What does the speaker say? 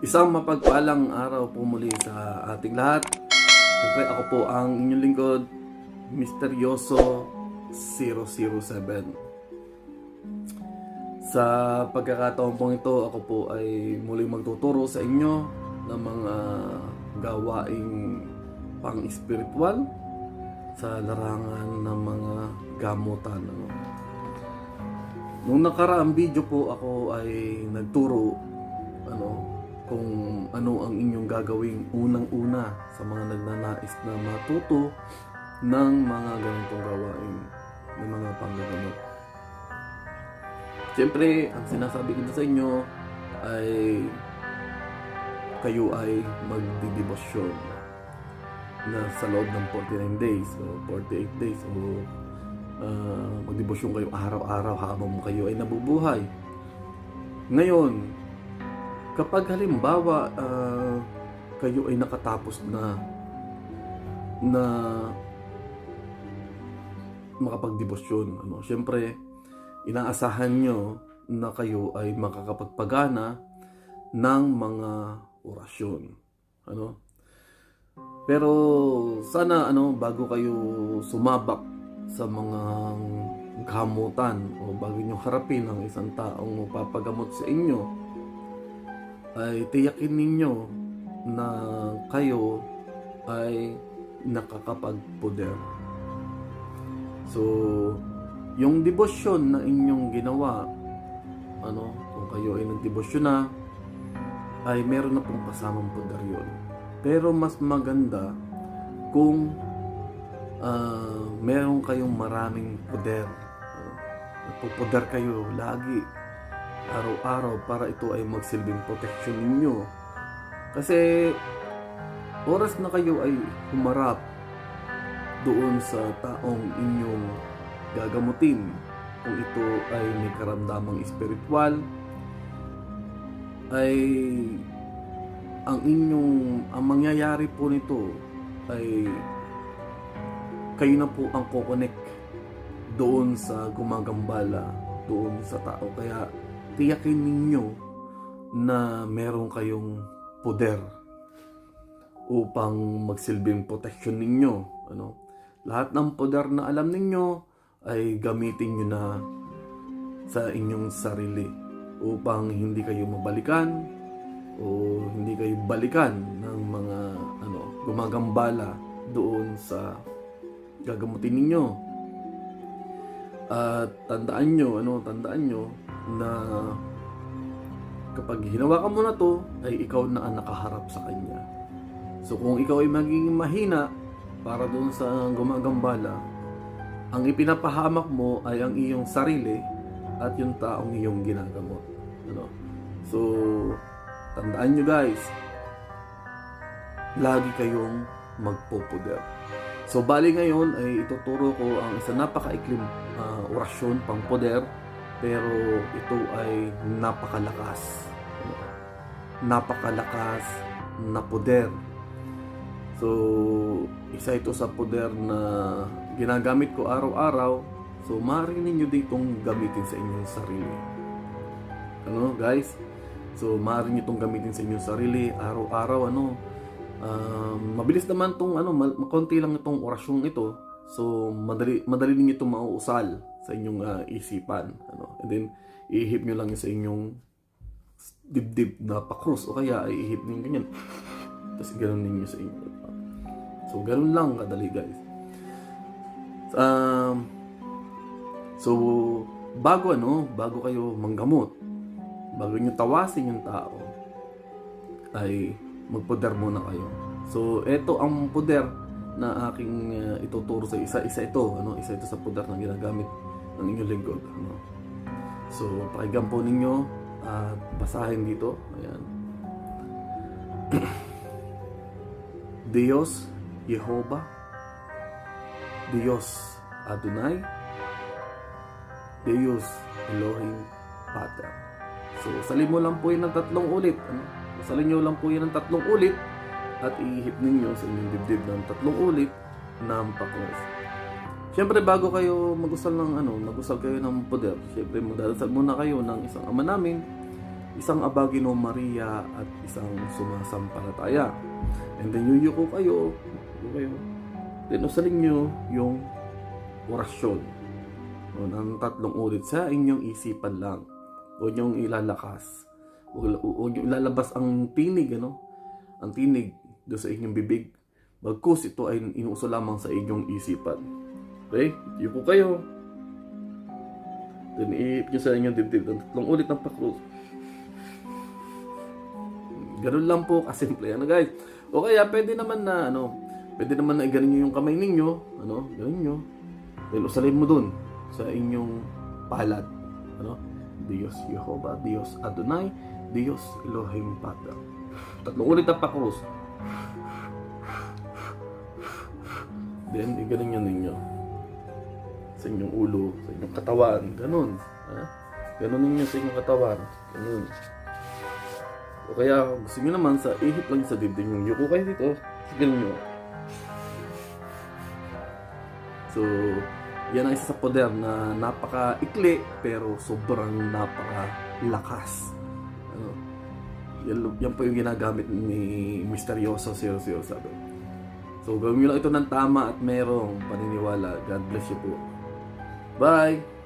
Isang mapagpalang araw po muli sa ating lahat. Siyempre ako po ang inyong lingkod, Misteryoso 007. Sa pagkakataon pong ito, ako po ay muling magtuturo sa inyo ng mga gawaing pang-spiritual sa larangan ng mga gamutan. Nung nakaraang video po ako ay nagturo ano kung ano ang inyong gagawing unang-una sa mga nagnanais na matuto ng mga ganitong gawain ng mga panggagamot. Siyempre, ang sinasabi ko sa inyo ay kayo ay magdidebosyon na sa loob ng 49 days o 48 days o uh, magdebosyon kayo araw-araw habang kayo ay nabubuhay. Ngayon, kapag halimbawa ah, kayo ay nakatapos na na makapagdebosyon, ano, syempre, inaasahan nyo na kayo ay makakapagpagana ng mga orasyon. Ano? Pero sana ano bago kayo sumabak sa mga gamutan o bago nyo harapin ang isang taong papagamot sa inyo ay tiyakin ninyo na kayo ay nakakapagpoder. So, yung debosyon na inyong ginawa, ano, kung kayo ay nagdebosyon na, ay meron na pong kasamang poder yun. Pero mas maganda kung ah, meron kayong maraming poder. Uh, nagpupoder kayo lagi, araw-araw, para ito ay magsilbing protection ninyo. Kasi oras na kayo ay humarap doon sa taong inyong gagamutin kung ito ay may karamdamang espiritual ay ang inyong ang mangyayari po nito ay kayo na po ang kokonek doon sa gumagambala doon sa tao kaya tiyakin ninyo na meron kayong poder upang magsilbing protection ninyo ano lahat ng poder na alam ninyo ay gamitin nyo na sa inyong sarili upang hindi kayo mabalikan o hindi kayo balikan ng mga ano gumagambala doon sa gagamutin ninyo. At tandaan nyo, ano, tandaan nyo na kapag hinawakan mo na to, ay ikaw na ang nakaharap sa kanya. So kung ikaw ay magiging mahina para doon sa gumagambala, ang ipinapahamak mo ay ang iyong sarili at yung taong iyong ginagamot. Ano? So, tandaan nyo guys, lagi kayong magpopoder. So, bali ngayon ay ituturo ko ang isa napakaiklim ah, orasyon pang poder, pero ito ay napakalakas. Napakalakas na poder. So, isa ito sa poder na ginagamit ko araw-araw. So, maaari ninyo ditong gamitin sa inyong sarili. Ano, guys? So, maaari nyo itong gamitin sa inyong sarili araw-araw, ano. Um, mabilis naman tong ano, konti lang itong orasyong ito. So, madali madali niyo itong mauusal sa inyong ah, isipan, ano. And then ihip nyo lang sa inyong dibdib na pakrus o kaya ay ihip niyo ganyan. Tapos ganun ninyo sa inyo. So, ganun lang kadali, guys. Um, so, bago ano, bago kayo manggamot, bago nyo tawasin yung tao, ay magpoder muna kayo. So, ito ang poder na aking uh, ituturo sa isa. Isa ito, ano, isa ito sa poder na ginagamit ng inyong lingkod. Ano. So, pakinggan po ninyo at basahin dito. Ayan. Dios Jehovah, Dios Adonai, Deus Elohim Pater. So, salin mo lang po yun ng tatlong ulit. Ano? Salin nyo lang po yun ng tatlong ulit at ihip ninyo sa inyong dibdib ng tatlong ulit ng pakros. Siyempre, bago kayo magusal ng ano, magusal kayo ng poder, siyempre magdadasal muna kayo ng isang ama namin isang Abagino Maria at isang sumasampalataya. And then yuyuko kayo, kayo. Then usalin nyo yung orasyon. O, ng tatlong ulit sa inyong isipan lang. Huwag niyong ilalakas. Huwag niyong ilalabas ang tinig, ano? Ang tinig sa inyong bibig. Bagkus ito ay inuuso lamang sa inyong isipan. Okay? Yuko kayo. Then iip nyo sa inyong dibdib. Tatlong ulit ng pakrus. Ganun lang po kasimple. Ano guys? O kaya pwede naman na ano, pwede naman na iganin nyo yung kamay ninyo. Ano? Ganon nyo. Then usalin mo dun sa inyong palad. Ano? Dios Jehovah, Dios Adonai, Dios Elohim Pater. Tatlong ulit ang pakrus. Then, igaling yan ninyo. Sa inyong ulo, sa inyong katawan. Ganun. Ha? Ganun ninyo sa inyong katawan. Ganun. O kaya, gusto nyo naman sa ihip lang sa dibdib yung yuko kayo dito. Sige nyo. So, yan ang isa sa poder na napaka-ikli pero sobrang napaka-lakas. Yan, yan po yung ginagamit ni Misteryoso 007. So, gawin nyo lang ito ng tama at merong paniniwala. God bless you po. Bye!